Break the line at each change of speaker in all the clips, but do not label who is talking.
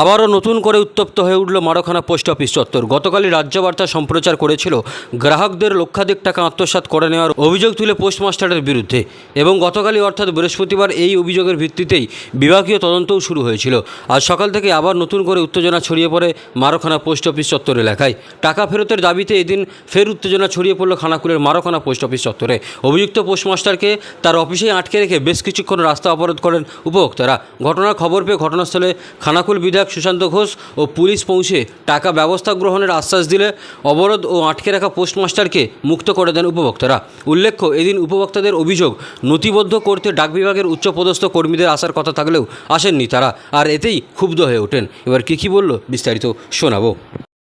আবারও নতুন করে উত্তপ্ত হয়ে উঠল মারখানা পোস্ট অফিস চত্বর। গতকালই রাজ্যবার্তা সম্প্রচার করেছিল, গ্রাহকদের লক্ষাধিক টাকা আত্মসাৎ করে নেওয়ার অভিযোগ তুলে পোস্টমাস্টারের বিরুদ্ধে এবং গতকালই অর্থাৎ বৃহস্পতিবার এই অভিযোগের ভিত্তিতেই বিভাগীয় তদন্তও শুরু হয়েছিল। আজ সকাল থেকে আবার নতুন করে উত্তেজনা ছড়িয়ে পড়ে মারখানা পোস্ট অফিস চত্বর এলাকায়। টাকা ফেরতের দাবিতে এদিন ফের উত্তেজনা ছড়িয়ে পড়ল খানাকুলের মারখানা পোস্ট অফিস চত্বরে। অভিযুক্ত পোস্টমাস্টারকে তার অফিসেই আটকে রেখে বেশ কিছুক্ষণ রাস্তা অবরোধ করেন উপভোক্তারা। ঘটনার খবর পেয়ে ঘটনাস্থলে খানাকুল বিধায়ক সুশান্ত ঘোষ ও পুলিশ পৌঁছে টাকা ব্যবস্থা গ্রহণের আশ্বাস দিলে অবরোধ ও আটকে রাখা পোস্টমাস্টারকে মুক্ত করে দেন উপভোক্তারা। উল্লেখ্য, এদিন উপভোক্তাদের অভিযোগ, নথিবদ্ধ করতে ডাক বিভাগের উচ্চপদস্থ কর্মীদের আসার কথা থাকলেও আসেননি তারা আর এতেই ক্ষুব্ধ হয়ে ওঠেন। এবার কী কী বলল বিস্তারিত শোনাবো।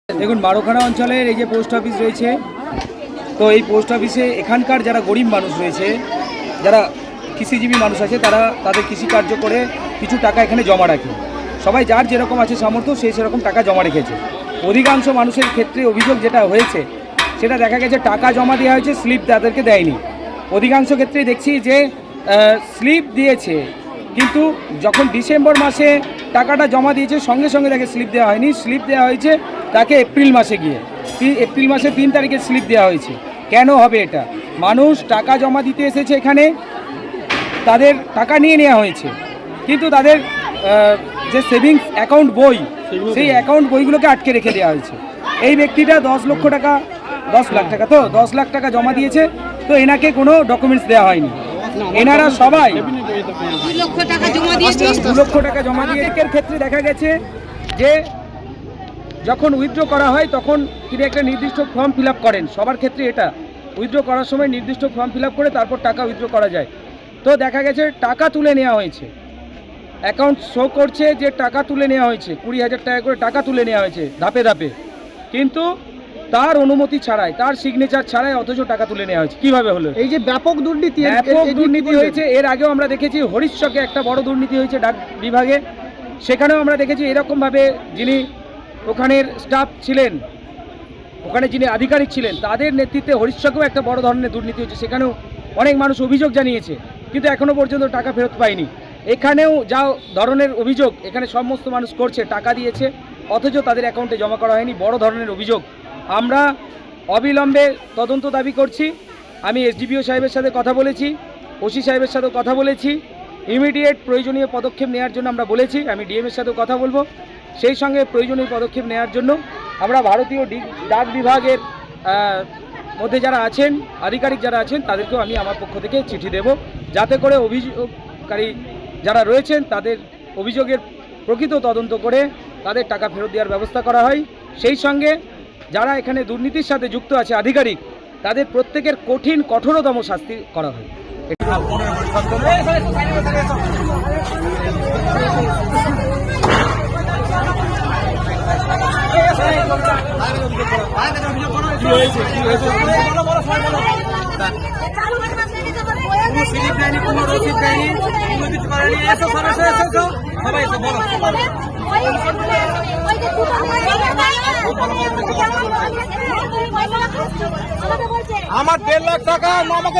দেখুন, বারোখানা অঞ্চলের এই যে পোস্ট অফিস রয়েছে, তো এই পোস্ট অফিসে এখানকার যারা গরিব মানুষ রয়েছে, যারা কৃষিজীবী মানুষ আছে, তারা তাদের কৃষিকার্য করে কিছু টাকা এখানে জমা রাখে। সবাই যার যেরকম আছে সামর্থ্য সেই সেরকম টাকা জমা রেখেছে। অধিকাংশ মানুষের ক্ষেত্রে অভিযোগ যেটা হয়েছে, সেটা দেখা গেছে টাকা জমা দেওয়া হয়েছে, স্লিপ তাদেরকে দেয়নি। অধিকাংশ ক্ষেত্রে দেখছি যে স্লিপ দিয়েছে, কিন্তু যখন ডিসেম্বর মাসে টাকাটা জমা দিয়েছে, সঙ্গে সঙ্গে তাকে স্লিপ দেওয়া হয়নি। স্লিপ দেওয়া হয়েছে তাকে এপ্রিল মাসে গিয়ে। এপ্রিল মাসে তিন তারিখে স্লিপ দেওয়া হয়েছে। কেন হবে এটা? মানুষ টাকা জমা দিতে এসেছে এখানে, তাদের টাকা নিয়ে নেওয়া হয়েছে। কিন্তু তাদের যে সেভিংস অ্যাকাউন্ট বই সেই অ্যাকাউন্ট বইগুলোকে আটকে রেখে দেওয়া হয়েছে। এই ব্যক্তিটা দশ লক্ষ টাকা দশ লাখ টাকা তো দশ লাখ টাকা জমা দিয়েছে তো এনাকে কোনো ডকুমেন্টস দেওয়া হয়নি। এনারা সবাই
দুই লক্ষ টাকা জমা দিয়েছি?
দু লক্ষ টাকা জমা দিয়ে ক্ষেত্রে দেখা গেছে যে যখন উইথড্র করা হয় তখন তিনি একটা নির্দিষ্ট ফর্ম ফিল করেন। সবার ক্ষেত্রে এটা। উইথড্র করার সময় নির্দিষ্ট ফর্ম ফিল করে তারপর টাকা উইথড্র করা যায়। তো দেখা গেছে টাকা তুলে নেওয়া হয়েছে। অ্যাকাউন্ট শো করছে যে টাকা তুলে নেওয়া হয়েছে কুড়ি হাজার টাকা করে টাকা তুলে নেওয়া হয়েছে ধাপে ধাপে। কিন্তু তার অনুমতি ছাড়াই তার সিগনেচার ছাড়াই অথচ টাকা তুলে নেওয়া হয়েছে। কীভাবে হলো?
এই যে ব্যাপক দুর্নীতি
ব্যাপক দুর্নীতি হয়েছে এর আগেও আমরা দেখেছি হরিশ্চকে একটা বড় দুর্নীতি হয়েছে ডাক বিভাগে। সেখানেও আমরা দেখেছি এরকমভাবে যিনি ওখানের স্টাফ ছিলেন ওখানে যিনি আধিকারিক ছিলেন তাদের নেতৃত্বে হরিশ্চকেও একটা বড় ধরনের দুর্নীতি হয়েছে। সেখানেও অনেক মানুষ অভিযোগ জানিয়েছে কিন্তু এখনও পর্যন্ত টাকা ফেরত পায়নি। এখানেও যা ধরনের অভিযোগ, এখানে সমস্ত মানুষ করছে, টাকা দিয়েছে, অথচ তাদের অ্যাকাউন্টে জমা করা হয়নি, বড় ধরনের অভিযোগ। আমরা অবিলম্বে তদন্ত দাবি করছি, আমি এসডিপিও সাহেবের সাথে কথা বলেছি, ওসি সাহেবের সাথেও কথা বলেছি ইমিডিয়েট প্রয়োজনীয় পদক্ষেপ নেওয়ার জন্য আমরা বলেছি, আমি ডিএমের সাথেও কথা বলব। সেই সঙ্গে প্রয়োজনীয় পদক্ষেপ নেওয়ার জন্য আমরা ভারতীয় ডাক বিভাগের মধ্যে যারা আছেন, আধিকারিক যারা আছেন, তাদেরকেও আমি আমার পক্ষ থেকে চিঠি দেব, যাতে করে অভিযোগকারী যারা রয়েছেন, তাদের অভিযোগের প্রকৃত তদন্ত করে তাদের টাকা ফেরত দেওয়ার ব্যবস্থা করা হয়। সেই সঙ্গে যারা এখানে দুর্নীতির সাথে যুক্ত আছে, আধিকারিক, তাদের প্রত্যেকের কঠিন, কঠোরতম শাস্তি করা হয়।
কোনো স্লিপ দেয়নি কোনো রসিদ দেয়নি কোনো কিছু করেনি এসো সরাসরি এসো এসো এসো সবাই এসো বলো
আমার দেড় লাখ টাকা আমাকে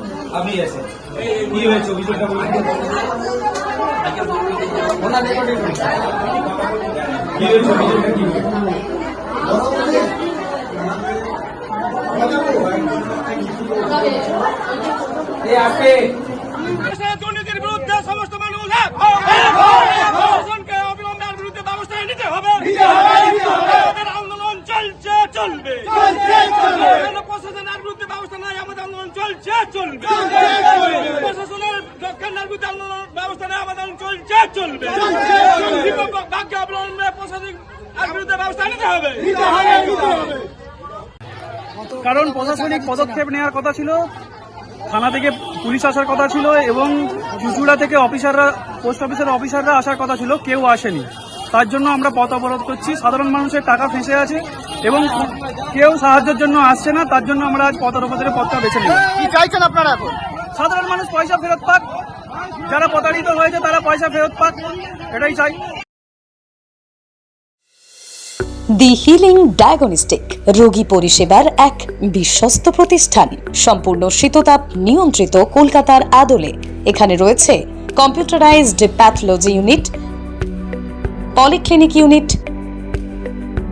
কি হয়েছে? অভিযোগটা বলুন। কি হয়েছে? অভিযোগটা কি?
দুর্নীতির বিরুদ্ধে সমস্ত মানুষ এক হও, এক হও, এক হও। প্রশাসনকে অবিলম্বের বিরুদ্ধে ব্যবস্থা নিতে হবে আমাদের আন্দোলন চলছে চলবে। প্রশাসনের বিরুদ্ধে ব্যবস্থা ব্যবস্থা নাই? আমাদের আন্দোলন চলছে চলবে। প্রশাসনের রক্ষার বিরুদ্ধে আন্দোলন ব্যবস্থা নেই আমাদের আন্দোলন চলছে চলবে। বিপক্ষ- অবলম্বনে প্রশাসনিক বিরুদ্ধে ব্যবস্থা নিতে হবে।
কারণ প্রশাসনিক পদক্ষেপ নেওয়ার কথা ছিল থানা থেকে পুলিশ আসার কথা ছিল এবং চুচুড়া থেকে অফিসাররা পোস্ট অফিসের অফিসাররা আসার কথা ছিল কেউ আসেনি। তার জন্য আমরা পথ অবরোধ করছি। সাধারণ মানুষের টাকা ফেঁসে আছে। এবং কেউ সাহায্যের জন্য আসছে না তার জন্য আমরা আজ পথ অবরোধের পথটা বেছে নিলাম।
কি চাইছেন আপনারা এখন?
সাধারণ মানুষ পয়সা ফেরত পাক যারা প্রতারিত হয়েছে তারা পয়সা ফেরত পাক এটাই চাই।
দি হিলিং ডায়াগনস্টিক রোগী পরিষেবার এক বিশ্বস্ত প্রতিষ্ঠান সম্পূর্ণ শীততাপ নিয়ন্ত্রিত কলকাতার আদলে। এখানে রয়েছে computerised pathology unit polyclinic unit